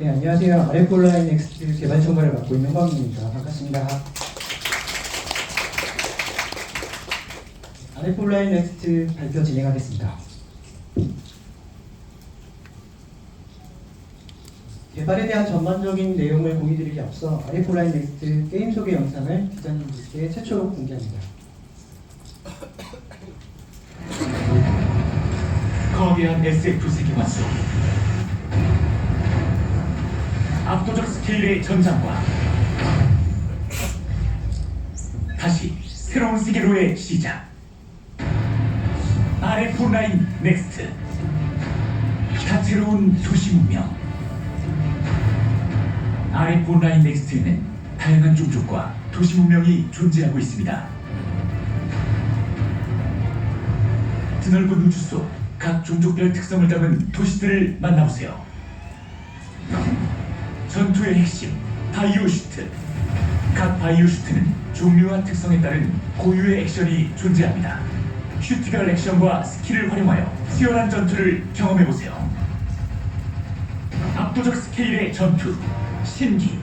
네, 안녕하세요. 아레폴라인 넥스트 개발 총괄을 맡고 있는 황입니다. 반갑습니다. 아레폴라인 넥스트 발표 진행하겠습니다. 개발에 대한 전반적인 내용을 공유드리기 앞서 아레폴라인 넥스트 게임 소개 영상을 기자님들께 최초로 공개합니다. 거대한 SF 세계관 속 압도적 스케일의 전장과 다시 새로운 세계로의 시작 RF9 넥스트 다채로운 도시 문명 RF9 넥스트에는 다양한 종족과 도시 문명이 존재하고 있습니다. 드넓은 우주 속 각 종족별 특성을 담은 도시들을 만나보세요. 전투의 핵심 바이오 슈트. 각 바이오 슈트는 종류와 특성에 따른 고유의 액션이 존재합니다. 슈트별 액션과 스킬을 활용하여 치열한 전투를 경험해 보세요. 압도적 스케일의 전투 신기.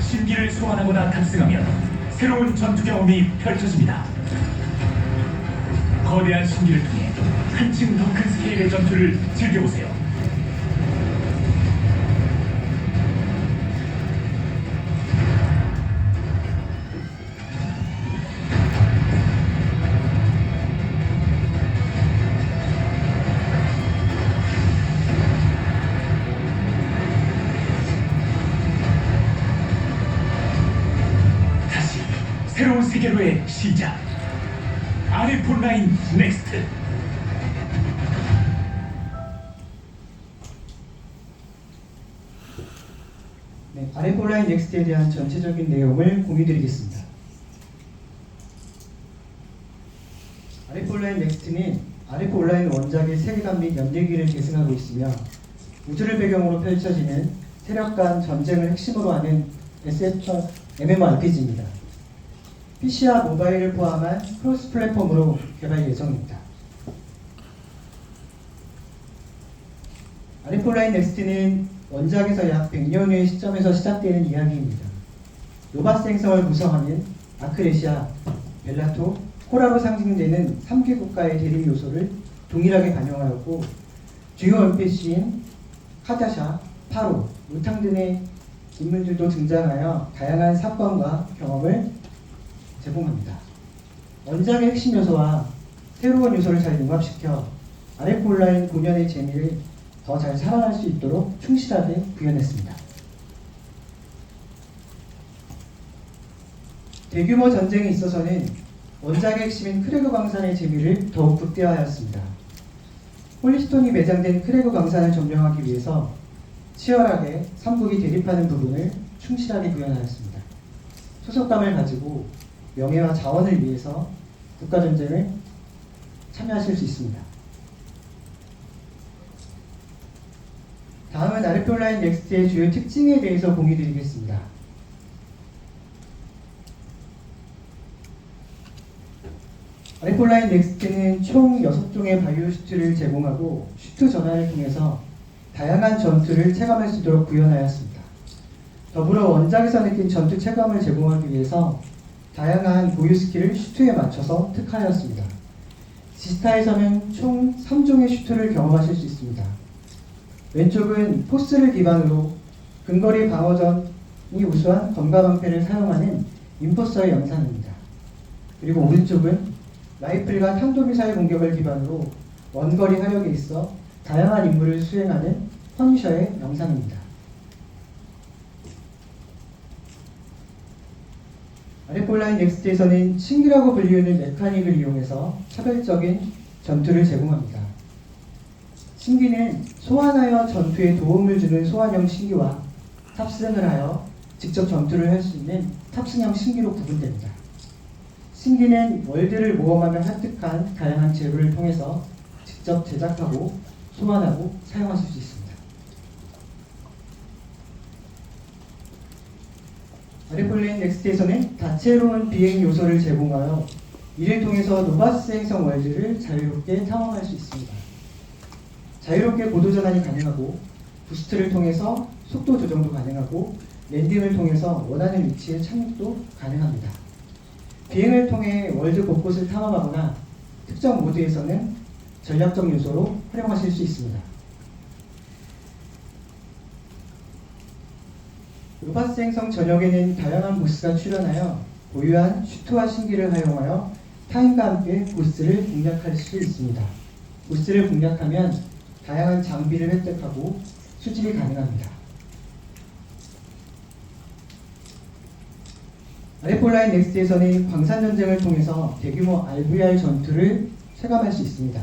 신기를 소환하거나 탑승하면 새로운 전투 경험이 펼쳐집니다. 거대한 신기를 통해 한층 더 큰 스케일의 전투를 즐겨보세요. 세계로의 시작. 아레폰라인 넥스트. 네, 아레폴라인 넥스트에 대한 전체적인 내용을 공유드리겠습니다. 아레폴라인 넥스트는 아레폴라인 원작의 세계관 및 연대기를 계승하고 있으며 우주를 배경으로 펼쳐지는 세력 간 전쟁을 핵심으로 하는 SF MMORPG입니다. PC와 모바일을 포함한 크로스 플랫폼으로 개발 예정입니다. 아리폴라인 넥스트는 원작에서 약 100년 후의 시점에서 시작되는 이야기입니다. 노바스 행성을 구성하는 아크레시아, 벨라토, 코라로 상징되는 3개 국가의 대립 요소를 동일하게 반영하였고 주요 NPC인 카자샤, 파로, 우탕 등의 인물들도 등장하여 다양한 사건과 경험을 제공합니다. 원작의 핵심 요소와 새로운 요소를 잘 융합시켜 아레폴라인 본연의 재미를 더 잘 살아날 수 있도록 충실하게 구현했습니다. 대규모 전쟁에 있어서는 원작의 핵심인 크레그 광산의 재미를 더욱 극대화하였습니다. 홀리스톤이 매장된 크레그 광산을 점령하기 위해서 치열하게 삼국이 대립하는 부분을 충실하게 구현하였습니다. 소속감을 가지고 명예와 자원을 위해서 국가전쟁을 참여하실 수 있습니다. 다음은 아르피올라인 넥스트의 주요 특징에 대해서 공유 드리겠습니다. 아르피올라인 넥스트는 총 6종의 바이오 슈트를 제공하고 슈트 전환을 통해서 다양한 전투를 체감할 수 있도록 구현하였습니다. 더불어 원작에서 느낀 전투 체감을 제공하기 위해서 다양한 고유 스킬을 슈트에 맞춰서 특화하였습니다. 지스타에서는 총 3종의 슈트를 경험하실 수 있습니다. 왼쪽은 포스를 기반으로 근거리 방어전이 우수한 검가방패를 사용하는 임포서의 영상입니다. 그리고 오른쪽은 라이플과 탄도미사일 공격을 기반으로 원거리 화력에 있어 다양한 임무를 수행하는 퍼니셔의 영상입니다. 아레폴라인 넥스트에서는 신기라고 불리우는 메카닉을 이용해서 차별적인 전투를 제공합니다. 신기는 소환하여 전투에 도움을 주는 소환형 신기와 탑승을 하여 직접 전투를 할 수 있는 탑승형 신기로 구분됩니다. 신기는 월드를 모험하며 획득한 다양한 재료를 통해서 직접 제작하고 소환하고 사용하실 수 있습니다. 아리폴레인 넥스트에서는 다채로운 비행 요소를 제공하여 이를 통해서 노바스 행성 월드를 자유롭게 탐험할 수 있습니다. 자유롭게 고도 전환이 가능하고 부스트를 통해서 속도 조정도 가능하고 랜딩을 통해서 원하는 위치에 착륙도 가능합니다. 비행을 통해 월드 곳곳을 탐험하거나 특정 모드에서는 전략적 요소로 활용하실 수 있습니다. 로바스 행성 전역에는 다양한 보스가 출현하여 고유한 슈트와 신기를 활용하여 타임과 함께 보스를 공략할 수 있습니다. 보스를 공략하면 다양한 장비를 획득하고 수집이 가능합니다. 아레폴라인 넥스트에서는 광산 전쟁을 통해서 대규모 RVR 전투를 체감할 수 있습니다.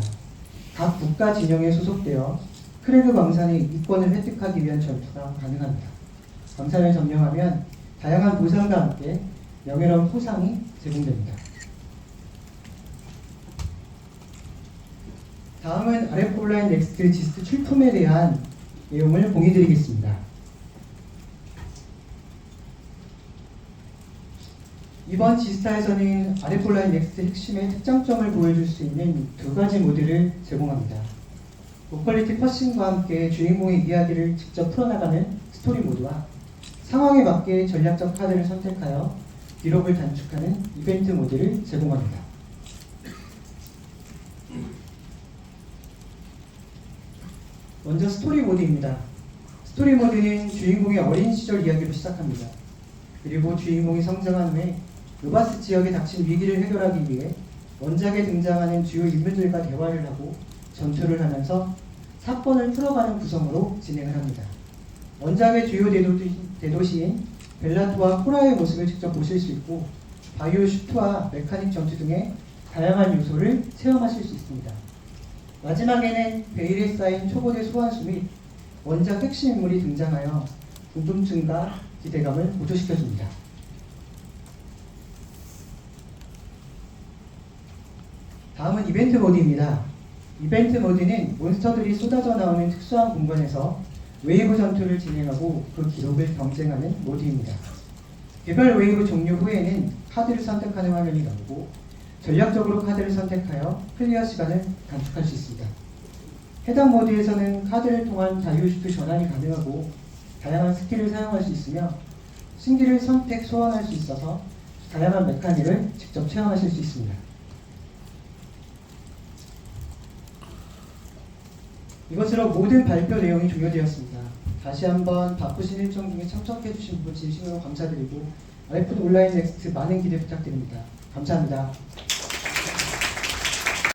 각 국가 진영에 소속되어 크레그 광산의 이권을 획득하기 위한 전투가 가능합니다. 광산을 점령하면 다양한 보상과 함께 명예로운 포상이 제공됩니다. 다음은 아레폴라인 넥스트 지스트 출품에 대한 내용을 공유드리겠습니다. 이번 지스타에서는 아레폴라인 넥스트 핵심의 특장점을 보여줄 수 있는 두 가지 모드를 제공합니다. 고퀄리티 컷신과 함께 주인공의 이야기를 직접 풀어나가는 스토리 모드와 상황에 맞게 전략적 카드를 선택하여 기록을 단축하는 이벤트 모드를 제공합니다. 먼저 스토리 모드입니다. 스토리 모드는 주인공의 어린 시절 이야기로 시작합니다. 그리고 주인공이 성장한 후에 루바스 지역에 닥친 위기를 해결하기 위해 원작에 등장하는 주요 인물들과 대화를 하고 전투를 하면서 사건을 풀어가는 구성으로 진행을 합니다. 원작의 주요 대도시, 대도시인 벨라토와 코라의 모습을 직접 보실 수 있고 바이오 슈트와 메카닉 전투 등의 다양한 요소를 체험하실 수 있습니다. 마지막에는 베일에 쌓인 초고대 소환수 및 원작 핵심 인물이 등장하여 궁금증과 기대감을 고조시켜줍니다. 다음은 이벤트 모드입니다. 이벤트 모드는 몬스터들이 쏟아져 나오는 특수한 공간에서 웨이브 전투를 진행하고 그 기록을 경쟁하는 모드입니다. 개별 웨이브 종료 후에는 카드를 선택하는 화면이 나오고 전략적으로 카드를 선택하여 클리어 시간을 단축할 수 있습니다. 해당 모드에서는 카드를 통한 자유슈트 전환이 가능하고 다양한 스킬을 사용할 수 있으며 신기를 선택 소환할 수 있어서 다양한 메카닉을 직접 체험하실 수 있습니다. 이것으로 모든 발표 내용이 종료되었습니다. 다시 한번 바쁘신 일정 중에 참석해주신 분 진심으로 감사드리고 아이폰 온라인 넥스트 많은 기대 부탁드립니다. 감사합니다.